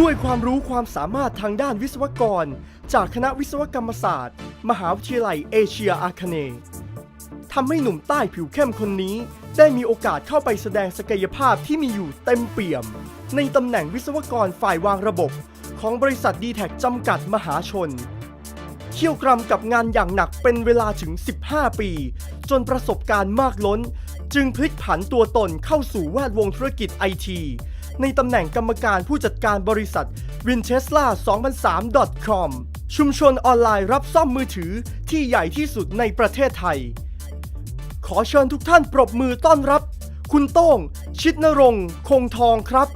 ด้วยความรู้ความสามารถทางด้านวิศวกร จากคณะวิศวกรรมศาสตร์ มหาวิทยาลัยเอเชียอาคเนย์ทำให้หนุ่มใต้ผิวเข้มคนนี้ ได้มีโอกาสเข้าไปแสดงศักยภาพที่มีอยู่เต็มเปี่ยม ในตำแหน่งวิศวกรฝ่ายวางระบบ ของบริษัทดีแท็จำกัดมหาชน เขี่ยวกรำกับงานอย่างหนักเป็นเวลาถึง 15 ปี จนประสบการณ์มากล้น จึงพลิกผันตัวตนเข้าสู่แวดวงธุรกิจไอที ในตำแหน่งกรรมการผู้จัดการบริษัท w i n c h e s l a 2003 com ชุมชนออนไลน์รับซ่อมมือถือที่ใหญ่ที่สุดในประเทศไทย ขอเชิญทุกท่านปรบมือต้อนรับ คุณโต้ง ชิดนรงค์ คงทองครับ